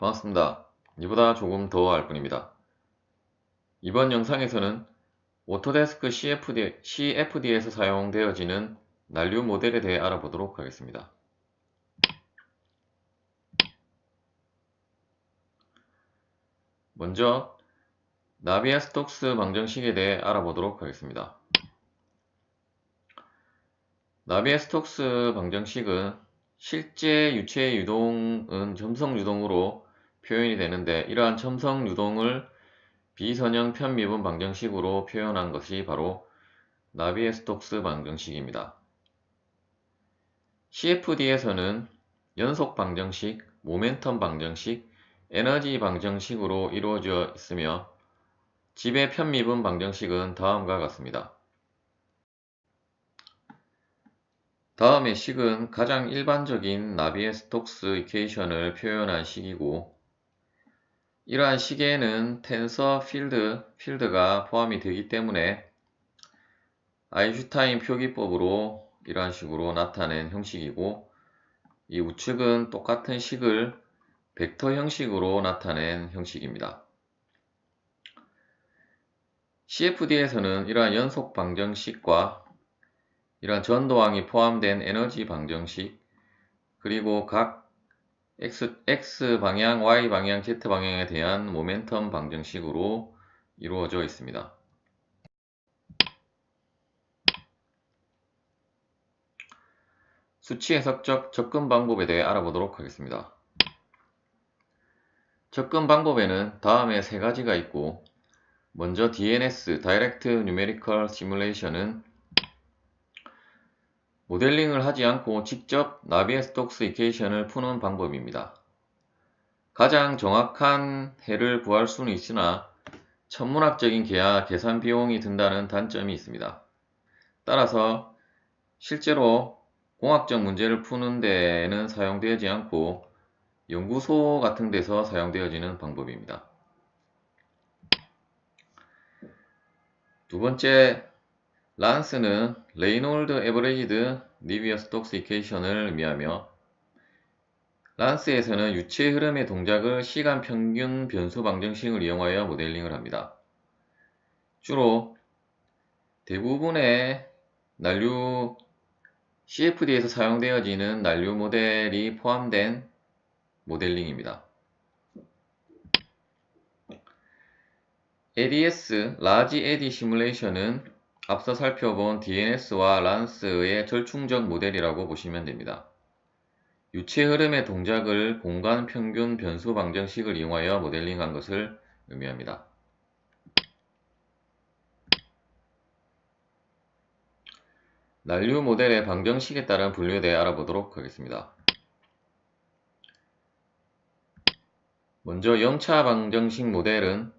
반갑습니다. 이보다 조금 더 알 뿐입니다. 이번 영상에서는 오토데스크 CFD, CFD에서 사용되어지는 난류 모델에 대해 알아보도록 하겠습니다. 먼저 나비아 스톡스 방정식에 대해 알아보도록 하겠습니다. 나비아 스톡스 방정식은 실제 유체의 유동은 점성 유동으로 표현이 되는데 이러한 첨성 유동을 비선형 편미분 방정식으로 표현한 것이 바로 나비에 스톡스 방정식입니다. CFD에서는 연속 방정식, 모멘텀 방정식, 에너지 방정식으로 이루어져 있으며 집의 편미분 방정식은 다음과 같습니다. 다음의 식은 가장 일반적인 나비에 스톡스 이퀘이션을 표현한 식이고 이러한 식에는 텐서 필드, 필드가 포함이 되기 때문에 아인슈타인 표기법으로 이러한 식으로 나타낸 형식이고 이 우측은 똑같은 식을 벡터 형식으로 나타낸 형식입니다. CFD에서는 이러한 연속 방정식과 이러한 전도항이 포함된 에너지 방정식 그리고 각 X, X 방향, Y 방향, Z 방향에 대한 모멘텀 방정식으로 이루어져 있습니다. 수치 해석적 접근 방법에 대해 알아보도록 하겠습니다. 접근 방법에는 다음에 세 가지가 있고 먼저 DNS, Direct Numerical Simulation은 모델링을 하지 않고 직접 나비에 스톡스 이케이션을 푸는 방법입니다. 가장 정확한 해를 구할 수는 있으나 천문학적인 계야 계산 비용이 든다는 단점이 있습니다. 따라서 실제로 공학적 문제를 푸는 데에는 사용되지 않고 연구소 같은 데서 사용되어지는 방법입니다. 두 번째, 란스는 레이놀드 에버레지드 니비어 스톡스 이케이션을 의미하며 란스에서는 유체 흐름의 동작을 시간 평균 변수 방정식을 이용하여 모델링을 합니다. 주로 대부분의 난류 CFD에서 사용되어지는 난류 모델이 포함된 모델링입니다. ADS, 라지 에디 시뮬레이션은 앞서 살펴본 DNS와 란스의 절충적 모델이라고 보시면 됩니다. 유체 흐름의 동작을 공간 평균 변수 방정식을 이용하여 모델링한 것을 의미합니다. 난류 모델의 방정식에 따른 분류에 대해 알아보도록 하겠습니다. 먼저 0차 방정식 모델은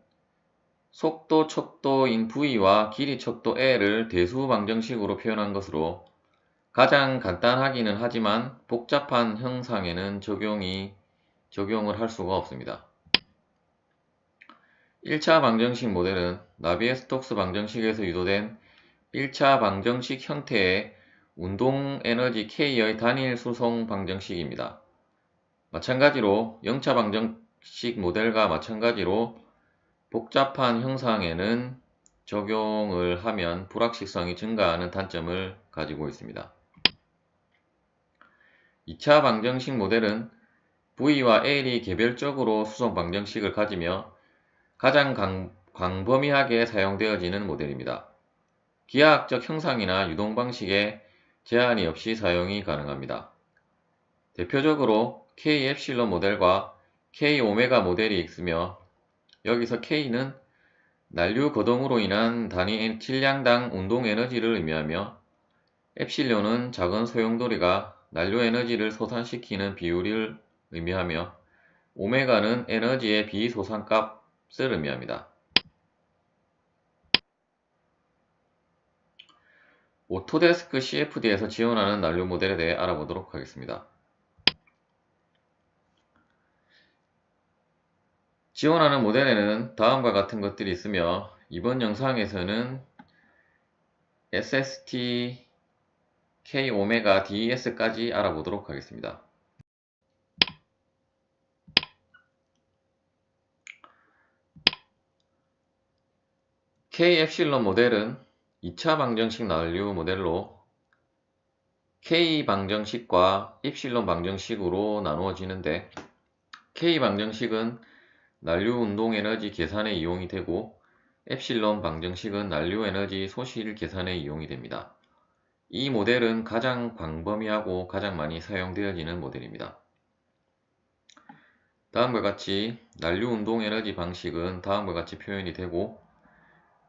속도 척도인 V와 길이 척도 L을 대수 방정식으로 표현한 것으로 가장 간단하기는 하지만 복잡한 형상에는 적용이, 적용을 할 수가 없습니다. 1차 방정식 모델은 나비에 스톡스 방정식에서 유도된 1차 방정식 형태의 운동 에너지 K의 단일 수송 방정식입니다. 마찬가지로 0차 방정식 모델과 마찬가지로 복잡한 형상에는 적용을 하면 불확실성이 증가하는 단점을 가지고 있습니다. 2차 방정식 모델은 V와 L이 개별적으로 수송 방정식을 가지며 가장 강, 광범위하게 사용되어지는 모델입니다. 기하학적 형상이나 유동 방식에 제한이 없이 사용이 가능합니다. 대표적으로 K 엡실론 모델과 K 오메가 모델이 있으며 여기서 K는 난류 거동으로 인한 단위 질량당 운동 에너지를 의미하며 엡실론은 작은 소용돌이가 난류 에너지를 소산시키는 비율을 의미하며 오메가는 에너지의 비소산값을 의미합니다. 오토데스크 CFD에서 지원하는 난류 모델에 대해 알아보도록 하겠습니다. 지원하는 모델에는 다음과 같은 것들이 있으며 이번 영상에서는 SST K-DES까지 알아보도록 하겠습니다. K-엡실론 모델은 2차 방정식 난류 모델로 K 방정식과 입실론 방정식으로 나누어지는데 K 방정식은 난류 운동 에너지 계산에 이용이 되고 엡실론 방정식은 난류 에너지 소실 계산에 이용이 됩니다. 이 모델은 가장 광범위하고 가장 많이 사용되어지는 모델입니다. 다음과 같이 난류 운동 에너지 방식은 다음과 같이 표현이 되고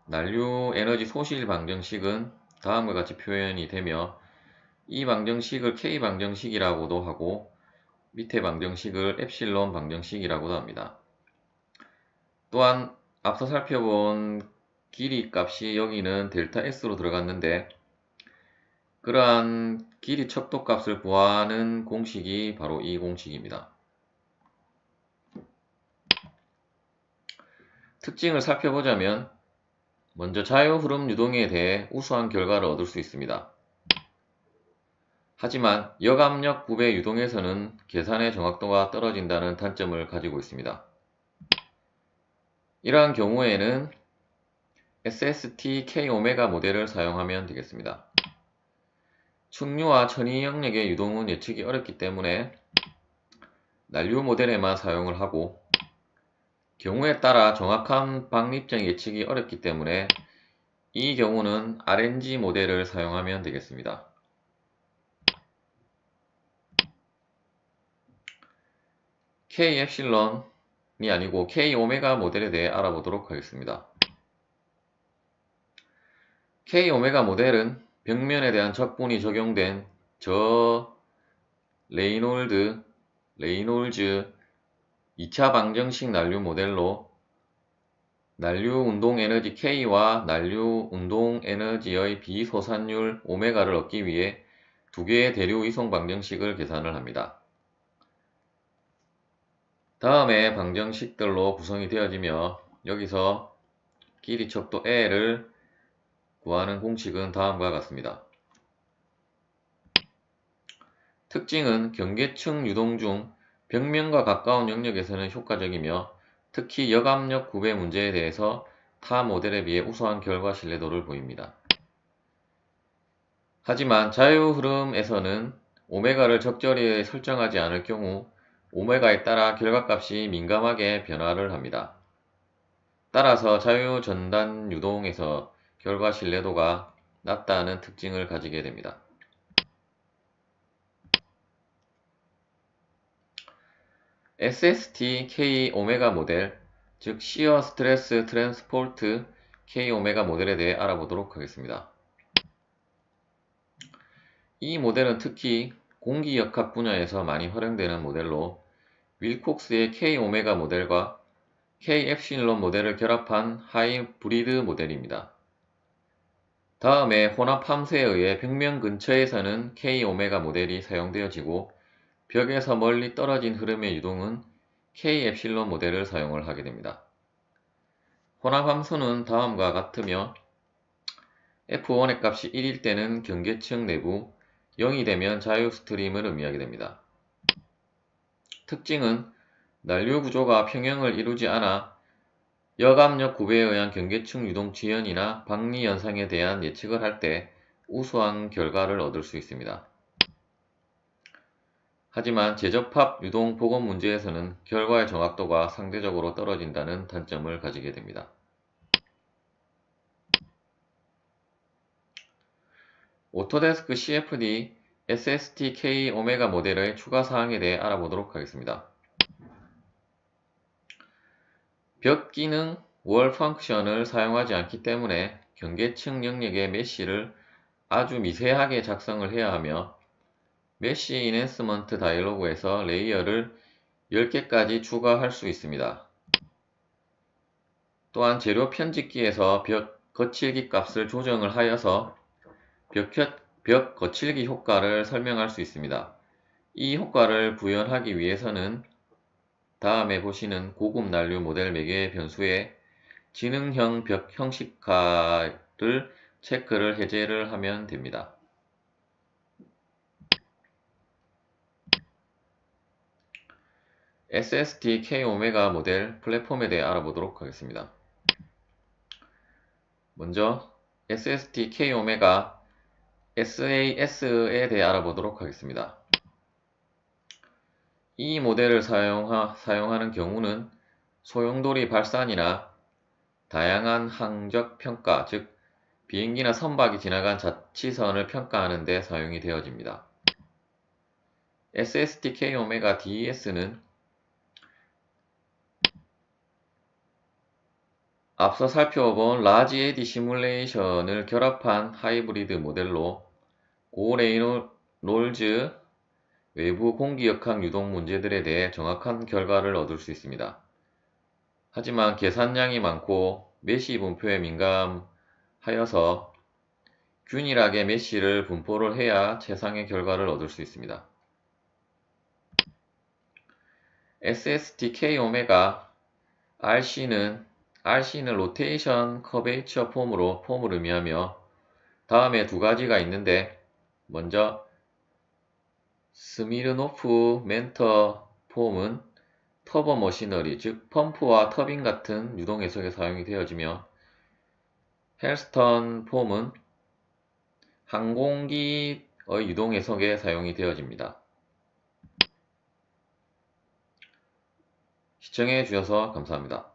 난류 에너지 소실 방정식은 다음과 같이 표현이 되며 이 방정식을 K 방정식이라고도 하고 밑에 방정식을 엡실론 방정식이라고도 합니다. 또한 앞서 살펴본 길이 값이 여기는 델타 S로 들어갔는데 그러한 길이 척도 값을 구하는 공식이 바로 이 공식입니다. 특징을 살펴보자면 먼저 자유흐름 유동에 대해 우수한 결과를 얻을 수 있습니다. 하지만 역압력 부배 유동에서는 계산의 정확도가 떨어진다는 단점을 가지고 있습니다. 이러한 경우에는 SST Kω 모델을 사용하면 되겠습니다. 충류와 천이 영역의 유동은 예측이 어렵기 때문에 난류 모델에만 사용을 하고 경우에 따라 정확한 방립정 예측이 어렵기 때문에 이 경우는 RNG 모델을 사용하면 되겠습니다. K 엡실론 이 아니고 K 오메가 모델에 대해 알아보도록 하겠습니다. K 오메가 모델은 벽면에 대한 적분이 적용된 저 레이놀드, 레이놀즈 2차 방정식 난류 모델로 난류 운동 에너지 K와 난류 운동 에너지의 비소산율 오메가를 얻기 위해 두 개의 대류 이송 방정식을 계산을 합니다. 다음에 방정식들로 구성이 되어지며 여기서 길이 척도 L을 구하는 공식은 다음과 같습니다. 특징은 경계층 유동 중 벽면과 가까운 영역에서는 효과적이며 특히 역압력 구배 문제에 대해서 타 모델에 비해 우수한 결과 신뢰도를 보입니다. 하지만 자유 흐름에서는 오메가를 적절히 설정하지 않을 경우 오메가에 따라 결과값이 민감하게 변화를 합니다. 따라서 자유전단 유동에서 결과 신뢰도가 낮다는 특징을 가지게 됩니다. SST K 오메가 모델, 즉 시어 스트레스 트랜스포트 K 오메가 모델에 대해 알아보도록 하겠습니다. 이 모델은 특히 공기역학 분야에서 많이 활용되는 모델로 윌콕스의 K 오메가 모델과 K 엡실론 모델을 결합한 하이브리드 모델입니다. 다음에 혼합 함수에 의해 벽면 근처에서는 K 오메가 모델이 사용되어지고 벽에서 멀리 떨어진 흐름의 유동은 K 엡실론 모델을 사용을 하게 됩니다. 혼합 함수는 다음과 같으며 F1의 값이 1일 때는 경계층 내부, 0이 되면 자유 스트림을 의미하게 됩니다. 특징은 난류 구조가 평형을 이루지 않아 역압력 구배에 의한 경계층 유동 지연이나 박리 현상에 대한 예측을 할 때 우수한 결과를 얻을 수 있습니다. 하지만 재접합 유동 복원 문제에서는 결과의 정확도가 상대적으로 떨어진다는 단점을 가지게 됩니다. 오토데스크 CFD SST-K 오메가 모델의 추가 사항에 대해 알아보도록 하겠습니다. 벽 기능 월 펑크션을 사용하지 않기 때문에 경계층 영역의 메쉬를 아주 미세하게 작성을 해야 하며 메쉬 인핸스먼트 다이로그에서 레이어를 10개까지 추가할 수 있습니다. 또한 재료 편집기에서 벽 거칠기 값을 조정을 하여서 벽, 벽 거칠기 효과를 설명할 수 있습니다. 이 효과를 구현하기 위해서는 다음에 보시는 고급 난류 모델 매개 변수에 지능형 벽 형식화를 체크를 해제를 하면 됩니다. SST K 오메가 모델 플랫폼에 대해 알아보도록 하겠습니다. 먼저 SST K 오메가 SAS에 대해 알아보도록 하겠습니다. 이 모델을 사용하, 사용하는 경우는 소용돌이 발산이나 다양한 항적 평가, 즉 비행기나 선박이 지나간 자치선을 평가하는 데 사용이 되어집니다. SSTK 오메가 DES는 앞서 살펴본 라지 에디 시뮬레이션을 결합한 하이브리드 모델로 고 레이놀즈 외부 공기 역학 유동 문제들에 대해 정확한 결과를 얻을 수 있습니다. 하지만 계산량이 많고 메시 분포에 민감하여서 균일하게 메시를 분포를 해야 최상의 결과를 얻을 수 있습니다. SSTK 오메가 RC는 RC는 로테이션 커베이처 폼으로 폼을 의미하며 다음에 두 가지가 있는데 먼저 스미르노프 멘터 폼은 터보 머시너리 즉 펌프와 터빈 같은 유동 해석에 사용이 되어지며 헬스턴 폼은 항공기의 유동 해석에 사용이 되어집니다. 시청해 주셔서 감사합니다.